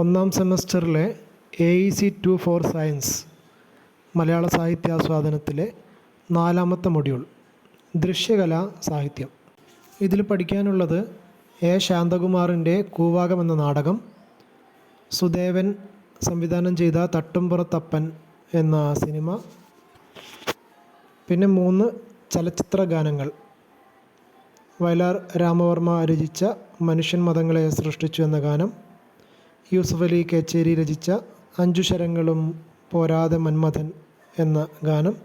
ഒന്നാം സെമസ്റ്ററിലെ A E C two four science മലയാള സാഹിത്യാസ്വാദനത്തിലെ നാലാമത്തെ മൊഡ്യൂൾ ദൃശ്യകല സാഹിത്യം. ഇതിൽ പഠിക്കാനുള്ളത് എ ശാന്തകുമാറിന്റെ കൂവാകം എന്ന നാടകം സുദേവൻ സംവിധാനം ചെയ്ത തട്ടുംപുറത്തപ്പൻ എന്ന സിനിമ പിന്നെ മൂന്ന് ചലച്ചിത്ര ഗാനങ്ങൾ. വയലാർ രാമവർമ്മ രചിച്ച മനുഷ്യൻ മതങ്ങളെ സൃഷ്ടിച്ചു എന്ന ഗാനം യൂസഫ് അലി കേച്ചേരി രചിച്ച അഞ്ചു ശരങ്ങളും പോരാതെ മന്മഥൻ എന്ന ഗാനം.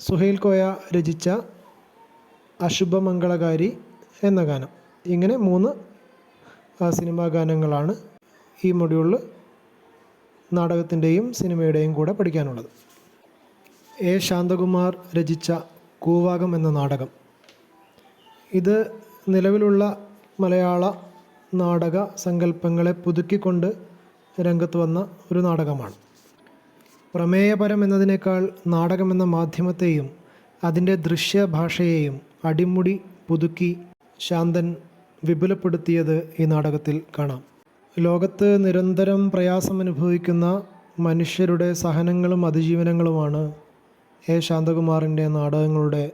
സുഹൈൽ കോയ രചിച്ച അശുഭമംഗളകാരി എന്ന ഗാനം. ഇങ്ങനെ മൂന്ന് സിനിമാ ഗാനങ്ങളാണ് ഈ മൊഡ്യൂളിൽ നാടകത്തിന്റെയും സിനിമയുടെയും കൂടെ പഠിക്കാനുള്ളത്. എ. ശാന്തകുമാർ രചിച്ച കൂവാകം എന്ന നാടകം. ഇത് നിലവിലുള്ള മലയാള നാടക സങ്കല്പങ്ങളെ പുതുക്കിക്കൊണ്ട് രംഗത്ത് വന്ന ഒരു നാടകമാണ്. പ്രമേയപരം എന്നതിനേക്കാൾ നാടകമെന്ന മാധ്യമത്തെയും അതിന്റെ ദൃശ്യഭാഷയെയും അടിമുടി പുതുക്കി ശാന്തൻ വിപുലപ്പെടുത്തിയത് ഈ നാടകത്തിൽ കാണാം. ലോകത്ത് നിരന്തരം പ്രയാസം അനുഭവിക്കുന്ന മനുഷ്യരുടെ സഹനങ്ങളും അതിജീവനങ്ങളുമാണ് എ. ശാന്തകുമാറിന്റെ നാടകങ്ങളുടെ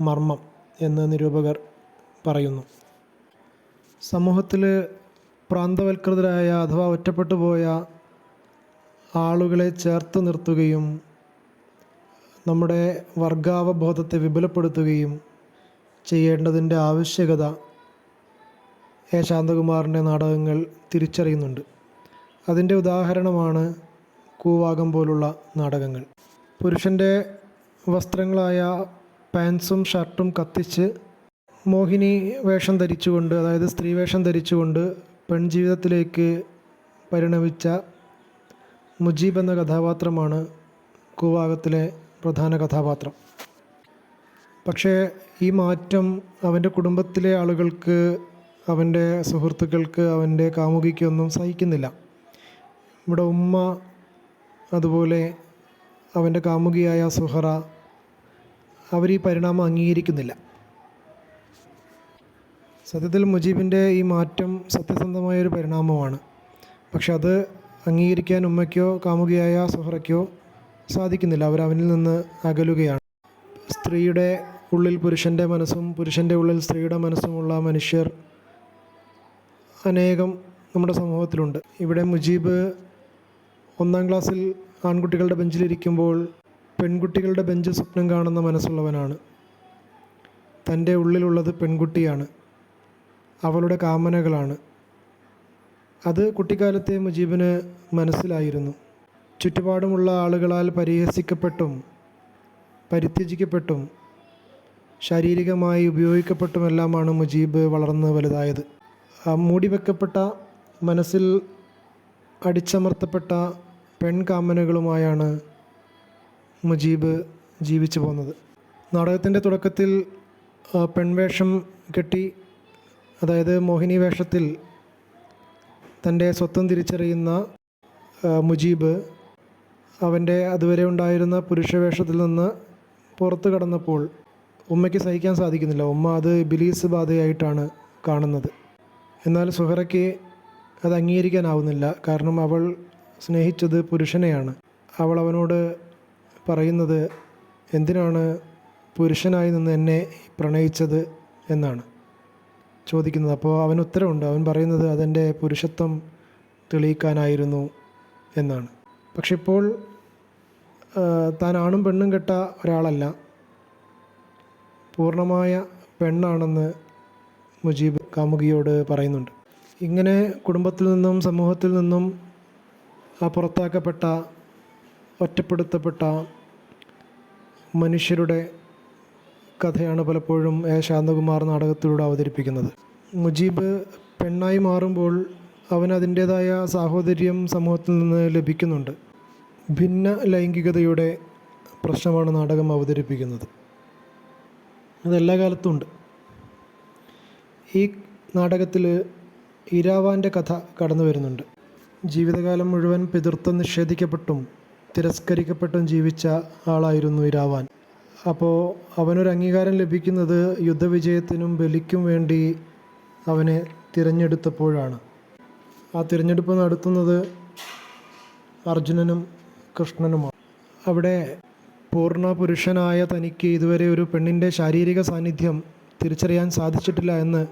മർമ്മം എന്ന് നിരൂപകർ പറയുന്നു. സമൂഹത്തിൽ പ്രാന്തവൽകൃതരായ അഥവാ ഒറ്റപ്പെട്ടു പോയ ആളുകളെ ചേർത്ത് നിർത്തുകയും നമ്മുടെ വർഗാവബോധത്തെ വിപുലപ്പെടുത്തുകയും ചെയ്യേണ്ടതിന്റെ ആവശ്യകത എ. ശാന്തകുമാറിന്റെ നാടകങ്ങൾ തിരിച്ചറിയുന്നുണ്ട്. അതിന്റെ ഉദാഹരണമാണ് കൂവാകം പോലുള്ള നാടകങ്ങൾ. പുരുഷന്റെ വസ്ത്രങ്ങളായ പാൻസും ഷർട്ടും കത്തിച്ച് മോഹിനി വേഷം ധരിച്ചുകൊണ്ട് അതായത് സ്ത്രീ വേഷം ധരിച്ചുകൊണ്ട് പെൺജീവിതത്തിലേക്ക് പരിണമിച്ച മുജീബ് എന്ന കഥാപാത്രമാണ് കൂവാകത്തിലെ പ്രധാന കഥാപാത്രം. പക്ഷേ ഈ മാറ്റം അവന്റെ കുടുംബത്തിലെ ആളുകൾക്ക് അവന്റെ സുഹൃത്തുക്കൾക്ക് അവന്റെ കാമുകിക്കൊന്നും സഹിക്കുന്നില്ല. ഇവിടെ ഉമ്മ അതുപോലെ അവന്റെ കാമുകിയായ സുഹറ അവർ ഈ പരിണാമം അംഗീകരിക്കുന്നില്ല. സത്യത്തിൽ മുജീബിന്റെ ഈ മാറ്റം സത്യസന്ധമായ ഒരു പരിണാമമാണ്. പക്ഷെ അത് അംഗീകരിക്കാൻ ഉമ്മയ്ക്കോ കാമുകിയായ സുഹറയ്ക്കോ സാധിക്കുന്നില്ല. അവർ അവനിൽ നിന്ന് അകലുകയാണ്. സ്ത്രീയുടെ ഉള്ളിൽ പുരുഷന്റെ മനസ്സും പുരുഷന്റെ ഉള്ളിൽ സ്ത്രീയുടെ മനസ്സുമുള്ള മനുഷ്യർ അനേകം നമ്മുടെ സമൂഹത്തിലുണ്ട്. ഇവിടെ മുജീബ് ഒന്നാം ക്ലാസ്സിൽ ആൺകുട്ടികളുടെ ബെഞ്ചിലിരിക്കുമ്പോൾ പെൺകുട്ടികളുടെ ബെഞ്ച് സ്വപ്നം കാണുന്ന മനസ്സുള്ളവനാണ്. തന്റെ ഉള്ളിലുള്ളത് പെൺകുട്ടിയാണ്. അവളുടെ കാമനകളാണ്. അത് കുട്ടിക്കാലത്തെ മുജീബിന് മനസ്സിലായിരുന്നു. ചുറ്റുപാടുമുള്ള ആളുകളാൽ പരിഹസിക്കപ്പെട്ടും പരിത്യജിക്കപ്പെട്ടും ശാരീരികമായി ഉപയോഗിക്കപ്പെട്ടുമെല്ലാമാണ് മുജീബ് വളർന്ന് വലുതായത്. മൂടിവെക്കപ്പെട്ട മനസ്സിൽ അടിച്ചമർത്തപ്പെട്ട പെൺകാമനകളുമായാണ് മുജീബ് ജീവിച്ചു പോകുന്നത് നാടകത്തിന്റെ തുടക്കത്തിൽ പെൺവേഷം കെട്ടി അതായത് മോഹിനി വേഷത്തിൽ തന്റെ സ്വത്വം തിരിച്ചറിയുന്ന മുജീബ് അവന്റെ അതുവരെ ഉണ്ടായിരുന്ന പുരുഷവേഷത്തിൽ നിന്ന് പുറത്തു കടന്നപ്പോൾ ഉമ്മയ്ക്ക് സഹിക്കാൻ സാധിക്കുന്നില്ല. ഉമ്മ അത് ബിലീസ് ബാധയായിട്ടാണ് കാണുന്നത്. എന്നാൽ സുഹറയ്ക്ക് അത് അംഗീകരിക്കാനാവുന്നില്ല. കാരണം അവൾ സ്നേഹിച്ചത് പുരുഷനെയാണ്. അവൾ അവനോട് പറയുന്നത് എന്തിനാണ് പുരുഷനായി നിന്ന് എന്നെ പ്രണയിച്ചത് എന്നാണ്. ചോദിക്കുന്നത്. അപ്പോൾ അവൻ ഉത്തരവുണ്ട്. അവൻ പറയുന്നത് അതെന്റെ പുരുഷത്വം തെളിയിക്കാനായിരുന്നു എന്നാണ്. പക്ഷെ ഇപ്പോൾ താൻ ആണും പെണ്ണും കെട്ട ഒരാളല്ല. പൂർണമായ പെണ്ണാണെന്ന് മുജീബ് കാമുകിയോട് പറയുന്നുണ്ട്. ഇങ്ങനെ കുടുംബത്തിൽ നിന്നും സമൂഹത്തിൽ നിന്നും പുറത്താക്കപ്പെട്ട ഒറ്റപ്പെടുത്തപ്പെട്ട മനുഷ്യരുടെ കഥയാണ് പലപ്പോഴും എ. ശാന്തകുമാർ നാടകത്തിലൂടെ അവതരിപ്പിക്കുന്നത്. മുജീബ് പെണ്ണായി മാറുമ്പോൾ അവൻ അതിന്റേതായ സാഹോദര്യം സമൂഹത്തിൽ നിന്ന് ലഭിക്കുന്നുണ്ട്. ഭിന്ന ലൈംഗികതയുടെ പ്രശ്നമാണ് നാടകം അവതരിപ്പിക്കുന്നത്. അതെല്ലാ കാലത്തും ഉണ്ട്. ഈ നാടകത്തിൽ ഇരാവാന്റെ കഥ കടന്നു വരുന്നുണ്ട്. ജീവിതകാലം മുഴുവൻ പിതൃത്വം നിഷേധിക്കപ്പെട്ടും തിരസ്കരിക്കപ്പെട്ടും ജീവിച്ച ആളായിരുന്നു ഇരാവാൻ. അപ്പോൾ അവനൊരു അംഗീകാരം ലഭിക്കുന്നത് യുദ്ധവിജയത്തിനും ബലിക്കും വേണ്ടി അവനെ തിരഞ്ഞെടുത്തപ്പോഴാണ്. ആ തിരഞ്ഞെടുപ്പ് നടത്തുന്നത് അർജുനനും കൃഷ്ണനുമാണ്. അവിടെ പൂർണ പുരുഷനായ തനിക്ക് ഇതുവരെ ഒരു പെണ്ണിന്റെ ശാരീരിക സാന്നിധ്യം തിരിച്ചറിയാൻ സാധിച്ചിട്ടില്ല എന്ന്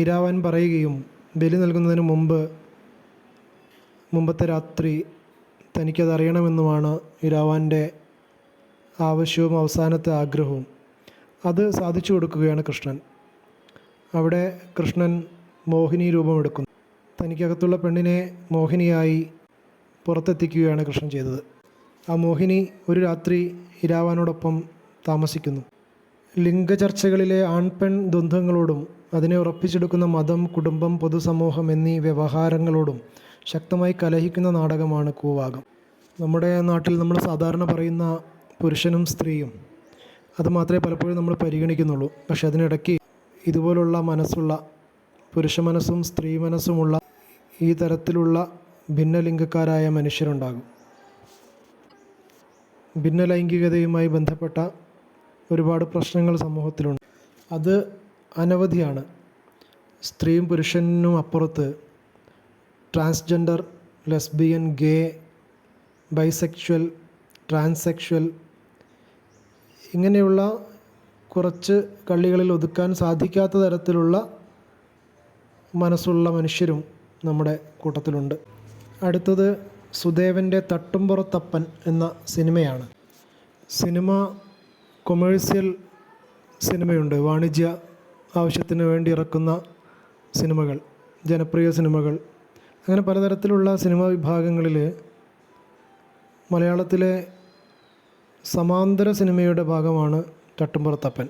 ഇരാവൻ പറയുകയും ബലി നൽകുന്നതിന് മുമ്പ് മുമ്പത്തെ രാത്രി തനിക്കതറിയണമെന്നുമാണ് ഇരാവാന്റെ ആവശ്യവും അവസാനത്തെ ആഗ്രഹവും. അത് സാധിച്ചു കൊടുക്കുകയാണ് കൃഷ്ണൻ. അവിടെ കൃഷ്ണൻ മോഹിനി രൂപമെടുക്കുന്നു തനിക്കകത്തുള്ള പെണ്ണിനെ മോഹിനിയായി പുറത്തെത്തിക്കുകയാണ് കൃഷ്ണൻ ചെയ്തത്. ആ മോഹിനി ഒരു രാത്രി ഇരാവാനോടൊപ്പം താമസിക്കുന്നു. ലിംഗചർച്ചകളിലെ ആൺപെൺ ദ്വന്ദ്വങ്ങളോടും അതിനെ ഉറപ്പിച്ചെടുക്കുന്ന മതം കുടുംബം പൊതുസമൂഹം എന്നീ വ്യവഹാരങ്ങളോടും ശക്തമായി കലഹിക്കുന്ന നാടകമാണ് കൂവാകം. നമ്മുടെ നാട്ടിൽ നമ്മൾ സാധാരണ പറയുന്ന പുരുഷനും സ്ത്രീയും. അത് മാത്രമേ പലപ്പോഴും നമ്മൾ പരിഗണിക്കുന്നുള്ളൂ. പക്ഷെ അതിനിടയ്ക്ക് ഇതുപോലുള്ള മനസ്സുള്ള പുരുഷ മനസ്സും സ്ത്രീ മനസ്സുമുള്ള ഈ തരത്തിലുള്ള ഭിന്നലിംഗക്കാരായ മനുഷ്യരുണ്ടാകും. ഭിന്നലൈംഗികതയുമായി ബന്ധപ്പെട്ട ഒരുപാട് പ്രശ്നങ്ങൾ സമൂഹത്തിലുണ്ട്. അത് അനവധിയാണ്. സ്ത്രീയും പുരുഷനും അപ്പുറത്ത് transgender lesbian gay bisexual transsexual ഇങ്ങനെയുള്ള കുറച്ച് കള്ളികളിൽ ഒതുക്കാൻ സാധിക്കാത്ത തരത്തിലുള്ള മനസ്സുള്ള മനുഷ്യരും നമ്മുടെ കൂട്ടത്തിലുണ്ട്. അടുത്തത് സുദേവന്റെ തട്ടുംപുറത്തപ്പൻ എന്ന സിനിമയാണ്. സിനിമ കൊമേഴ്സ്യൽ സിനിമയുണ്ട്. വാണിജ്യ ആവശ്യത്തിന് വേണ്ടി ഇറക്കുന്ന സിനിമകൾ ജനപ്രിയ സിനിമകൾ. അങ്ങനെ പലതരത്തിലുള്ള സിനിമാ വിഭാഗങ്ങളിൽ മലയാളത്തിലെ സമാന്തര സിനിമയുടെ ഭാഗമാണ് തട്ടുമ്പുറത്തപ്പൻ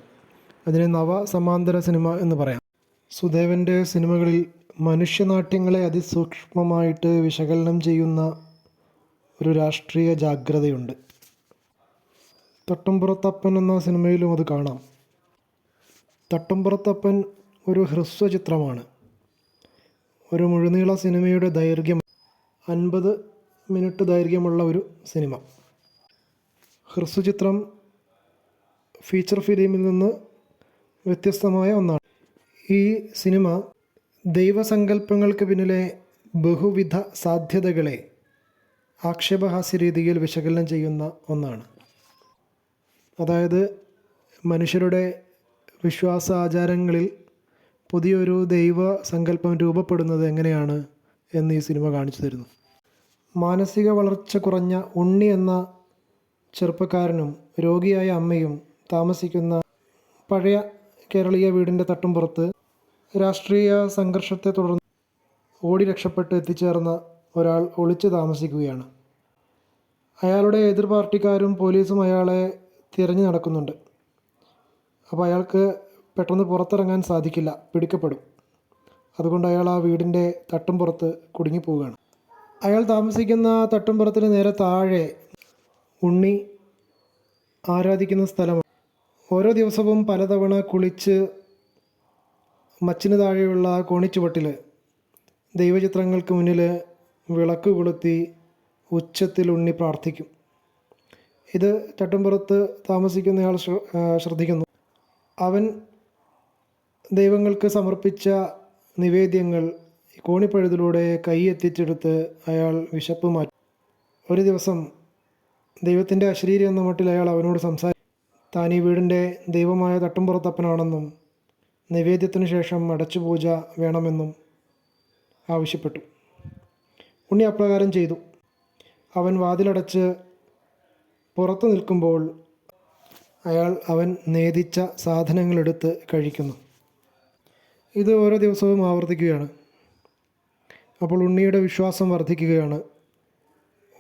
അതിനെ നവ സമാന്തര സിനിമ എന്ന് പറയാം. സുദേവന്റെ സിനിമകളിൽ മനുഷ്യനാട്യങ്ങളെ അതിസൂക്ഷ്മമായിട്ട് വിശകലനം ചെയ്യുന്ന ഒരു രാഷ്ട്രീയ ജാഗ്രതയുണ്ട്. തട്ടുംപുറത്തപ്പൻ എന്ന സിനിമയിലും അത് കാണാം. തട്ടുംപുറത്തപ്പൻ ഒരു ഹ്രസ്വ ചിത്രമാണ് ഒരു മുഴുനീള സിനിമയുടെ ദൈർഘ്യം അൻപത് മിനിറ്റ് ദൈർഘ്യമുള്ള ഒരു സിനിമ. ഹ്രസ്വചിത്രം ഫീച്ചർ ഫിലിമിൽ നിന്ന് വ്യത്യസ്തമായ ഒന്നാണ്. ഈ സിനിമ ദൈവസങ്കല്പങ്ങൾക്ക് പിന്നിലെ ബഹുവിധ സാധ്യതകളെ ആക്ഷേപഹാസ്യ രീതിയിൽ വിശകലനം ചെയ്യുന്ന ഒന്നാണ്. അതായത് മനുഷ്യരുടെ വിശ്വാസ ആചാരങ്ങളിൽ പുതിയൊരു ദൈവ സങ്കല്പം രൂപപ്പെടുന്നത് എങ്ങനെയാണ് എന്ന് ഈ സിനിമ കാണിച്ചു തരുന്നു. മാനസിക വളർച്ച കുറഞ്ഞ ഉണ്ണി എന്ന ചെറുപ്പക്കാരനും രോഗിയായ അമ്മയും താമസിക്കുന്ന പഴയ കേരളീയ വീടിന്റെ തട്ടുംപുറത്ത് രാഷ്ട്രീയ സംഘർഷത്തെ തുടർന്ന് ഓടി രക്ഷപ്പെട്ട് എത്തിച്ചേർന്ന ഒരാൾ ഒളിച്ചു താമസിക്കുകയാണ്. അയാളുടെ എതിർ പാർട്ടിക്കാരും പോലീസും അയാളെ തിരഞ്ഞു നടക്കുന്നുണ്ട്. അപ്പോൾ അയാൾക്ക് പെട്ടെന്ന് പുറത്തിറങ്ങാൻ സാധിക്കില്ല പിടിക്കപ്പെടും. അതുകൊണ്ട് അയാൾ ആ വീടിന്റെ തട്ടുംപുറത്ത് കുടുങ്ങിപ്പോവുകയാണ്. അയാൾ താമസിക്കുന്ന തട്ടുംപുറത്തിന് നേരെ താഴെ ഉണ്ണി ആരാധിക്കുന്ന സ്ഥലമാണ്. ഓരോ ദിവസവും പലതവണ കുളിച്ച് മച്ചിന് താഴെയുള്ള കോണിച്ചുവട്ടിൽ ദൈവചിത്രങ്ങൾക്ക് മുന്നിൽ വിളക്ക് കൊളുത്തി ഉച്ചത്തിൽ ഉണ്ണി പ്രാർത്ഥിക്കും. ഇത് ചട്ടുംപുറത്ത് താമസിക്കുന്നയാൾ ശ്രദ്ധിക്കുന്നു. അവൻ ദൈവങ്ങൾക്ക് സമർപ്പിച്ച നിവേദ്യങ്ങൾ കോണിപ്പഴുതിലൂടെ കൈ എത്തിച്ചെടുത്ത് അയാൾ വിശപ്പ് മാറ്റി. ഒരു ദിവസം ദൈവത്തിന്റെ അശരീരി എന്ന മട്ടിൽ അയാൾ അവനോട് സംസാരി താൻ ഈ വീടിന്റെ ദൈവമായ തട്ടുംപുറത്തപ്പനാണെന്നും നിവേദ്യത്തിനു ശേഷം അടച്ചു പൂജ വേണമെന്നും ആവശ്യപ്പെട്ടു. ഉണ്ണി അപ്രകാരം ചെയ്തു. അവൻ വാതിലടച്ച് പുറത്തു നിൽക്കുമ്പോൾ അയാൾ അവൻ നേദിച്ച സാധനങ്ങളെടുത്ത് കഴിക്കുന്നു. ഇത് ഓരോ ദിവസവും ആവർത്തിക്കുകയാണ്. അപ്പോൾ ഉണ്ണിയുടെ വിശ്വാസം വർദ്ധിക്കുകയാണ്.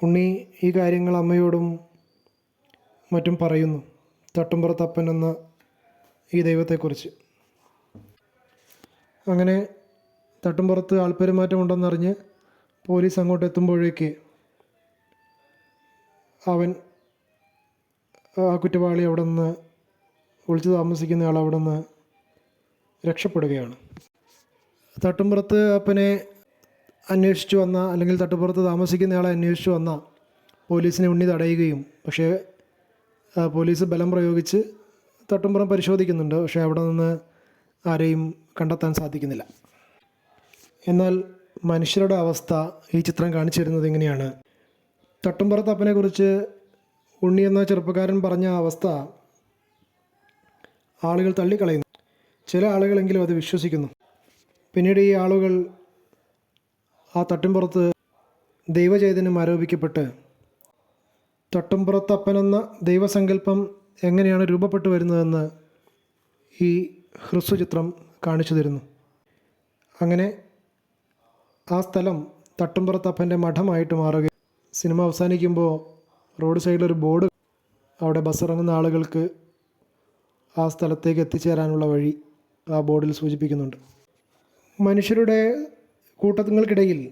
ഉണ്ണി ഈ കാര്യങ്ങൾ അമ്മയോടും മറ്റും പറയുന്നു. തട്ടുംപുറത്തപ്പൻ എന്ന ഈ ദൈവത്തെക്കുറിച്ച്. അങ്ങനെ തട്ടുംപുറത്ത് ആൾപ്പെരുമാറ്റം ഉണ്ടെന്നറിഞ്ഞ് പോലീസ് അങ്ങോട്ട് എത്തുമ്പോഴേക്ക് അവൻ ആ കുറ്റവാളി അവിടെ നിന്ന് ഒളിച്ചു താമസിക്കുന്നയാൾ അവിടെ നിന്ന് രക്ഷപ്പെടുകയാണ്. തട്ടുംപുറത്ത് അപ്പനെ അന്വേഷിച്ചു വന്ന അല്ലെങ്കിൽ തട്ടുപുറത്ത് താമസിക്കുന്നയാളെ അന്വേഷിച്ചു വന്ന പോലീസിനെ ഉണ്ണി തടയുകയും പക്ഷേ പോലീസ് ബലം പ്രയോഗിച്ച് തട്ടുംപുറം പരിശോധിക്കുന്നുണ്ട്. പക്ഷേ അവിടെ നിന്ന് ആരെയും കണ്ടെത്താൻ സാധിക്കുന്നില്ല. എന്നാൽ മനുഷ്യരുടെ അവസ്ഥ ഈ ചിത്രം കാണിച്ചു തരുന്നത് എങ്ങനെയാണ്? തട്ടുംപുറത്തപ്പനെ അപ്പനെക്കുറിച്ച് ഉണ്ണി എന്ന ചെറുപ്പക്കാരൻ പറഞ്ഞ അവസ്ഥ ആളുകൾ തള്ളിക്കളയുന്നു. ചില ആളുകളെങ്കിലും അത് വിശ്വസിക്കുന്നു. പിന്നീട് ഈ ആളുകൾ ആ തട്ടുംപുറത്ത് ദൈവചൈതന്യം ആരോപിക്കപ്പെട്ട് തട്ടുംപുറത്തപ്പനെന്ന ദൈവസങ്കല്പം എങ്ങനെയാണ് രൂപപ്പെട്ടു വരുന്നതെന്ന് ഈ ഹ്രസ്വ ചിത്രം കാണിച്ചു തരുന്നു. അങ്ങനെ ആ സ്ഥലം തട്ടുംപുറത്തപ്പന്റെ മഠമായിട്ട് മാറുകയും സിനിമ അവസാനിക്കുമ്പോൾ റോഡ് സൈഡിലൊരു ബോർഡ് അവിടെ ബസ് ഇറങ്ങുന്ന ആളുകൾക്ക് ആ സ്ഥലത്തേക്ക് എത്തിച്ചേരാനുള്ള വഴി ആ ബോർഡിൽ സൂചിപ്പിക്കുന്നുണ്ട്. മനുഷ്യരുടെ കൂട്ടങ്ങൾക്കിടയിൽ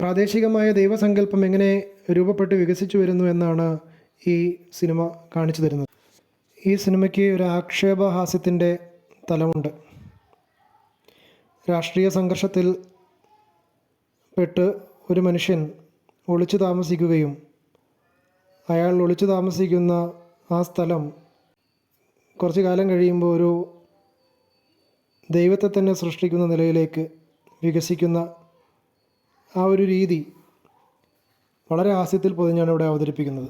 പ്രാദേശികമായ ദൈവസങ്കല്പം എങ്ങനെ രൂപപ്പെട്ട് വികസിച്ചു വരുന്നു എന്നാണ് ഈ സിനിമ കാണിച്ചു തരുന്നത്. ഈ സിനിമയ്ക്ക് ഒരു ആക്ഷേപഹാസ്യത്തിന്റെ തലമുണ്ട്. രാഷ്ട്രീയ സംഘർഷത്തിൽ പെട്ട് ഒരു മനുഷ്യൻ ഒളിച്ചു താമസിക്കുകയും അയാൾ ഒളിച്ചു താമസിക്കുന്ന ആ സ്ഥലം കുറച്ചു കാലം കഴിയുമ്പോൾ ഒരു ദൈവത്തെ തന്നെ സൃഷ്ടിക്കുന്ന നിലയിലേക്ക് വികസിക്കുന്ന ആ ഒരു രീതി വളരെ ഹാസ്യത്തിൽ പൊതിഞ്ഞാണ് ഇവിടെ അവതരിപ്പിക്കുന്നത്.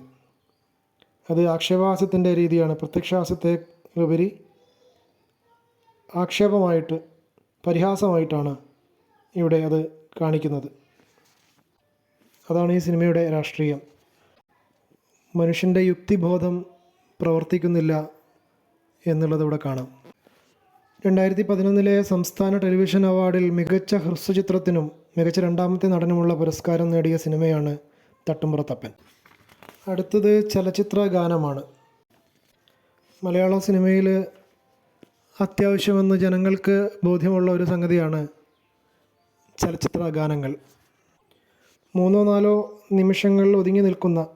അത് ആക്ഷേപഹാസ്യത്തിന്റെ രീതിയാണ്. പ്രത്യക്ഷഹാസ്യത്തെ ഉപരി ആക്ഷേപമായിട്ട് പരിഹാസമായിട്ടാണ് ഇവിടെ അത് കാണിക്കുന്നത്. അതാണ് ഈ സിനിമയുടെ രാഷ്ട്രീയം. മനുഷ്യന്റെ യുക്തിബോധം പ്രവർത്തിക്കുന്നില്ല എന്നുള്ളത് ഇവിടെ കാണാം. രണ്ടായിരത്തി പതിനൊന്നിലെ സംസ്ഥാന ടെലിവിഷൻ അവാർഡിൽ മികച്ച ഹ്രസ്വചിത്രത്തിനും മികച്ച രണ്ടാമത്തെ നടനുമുള്ള പുരസ്കാരം നേടിയ സിനിമയാണ് തട്ടുമ്പുറത്തപ്പൻ അടുത്തത് ചലച്ചിത്ര ഗാനമാണ്. മലയാള സിനിമയിൽ അത്യാവശ്യമെന്ന് ജനങ്ങൾക്ക് ബോധ്യമുള്ള ഒരു സംഗതിയാണ് ചലച്ചിത്ര ഗാനങ്ങൾ. മൂന്നോ നാലോ നിമിഷങ്ങളിൽ ഒതുങ്ങി നിൽക്കുന്ന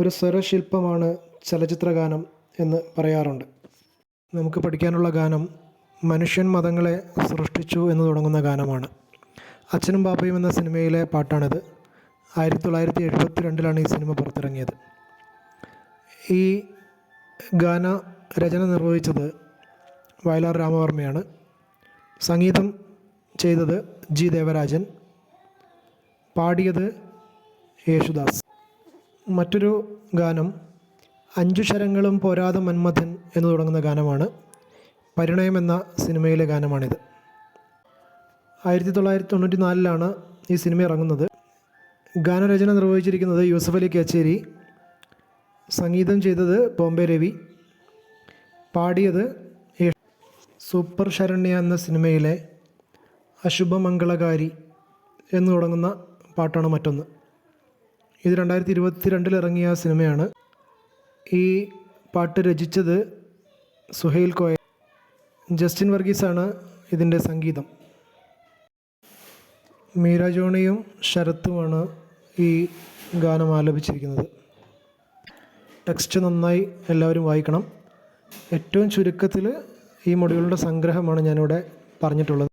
ഒരു സ്വരശില്പമാണ് ചലച്ചിത്ര ഗാനം എന്ന് പറയാറുണ്ട്. നമുക്ക് പഠിക്കാനുള്ള ഗാനം മനുഷ്യൻ മതങ്ങളെ സൃഷ്ടിച്ചു എന്ന് തുടങ്ങുന്ന ഗാനമാണ്. അച്ഛനും പാപ്പയും എന്ന സിനിമയിലെ പാട്ടാണിത്. ആയിരത്തി തൊള്ളായിരത്തി എഴുപത്തി രണ്ടിലാണ് ഈ സിനിമ പുറത്തിറങ്ങിയത്. ഈ ഗാന രചന നിർവഹിച്ചത് വയലാർ രാമവർമ്മയാണ്. സംഗീതം ചെയ്തത് ജി ദേവരാജൻ. പാടിയത് യേശുദാസ്. മറ്റൊരു ഗാനം അഞ്ചു ശരങ്ങളും പോരാതെ മന്മഥൻ എന്ന് തുടങ്ങുന്ന ഗാനമാണ് പരിണയം എന്ന സിനിമയിലെ ഗാനമാണിത്. ആയിരത്തി തൊള്ളായിരത്തി തൊണ്ണൂറ്റി നാലിലാണ് ഈ സിനിമ ഇറങ്ങുന്നത്. ഗാനരചന നിർവഹിച്ചിരിക്കുന്നത് യൂസഫ് അലി കച്ചേരി. സംഗീതം ചെയ്തത് ബോംബെ രവി. പാടിയത് സൂപ്പർ ശരണ്യ എന്ന സിനിമയിലെ അശുഭമംഗളകാരി എന്ന് തുടങ്ങുന്ന പാട്ടാണ് മറ്റൊന്ന്. ഇത് രണ്ടായിരത്തി ഇരുപത്തി രണ്ടിൽ ഇറങ്ങിയ സിനിമയാണ്. ഈ പാട്ട് രചിച്ചത് സുഹൈൽ കോയ. ജസ്റ്റിൻ വർഗീസാണ് ഇതിന്റെ സംഗീതം. മീര ജോണിയും ശരത്തുമാണ് ഈ ഗാനം ആലപിച്ചിരിക്കുന്നത്. ടെക്സ്റ്റ് നന്നായി എല്ലാവരും വായിക്കണം. ഏറ്റവും ചുരുക്കത്തിൽ ഈ മൊഴികളുടെ സംഗ്രഹമാണ് ഞാനിവിടെ പറഞ്ഞിട്ടുള്ളത്.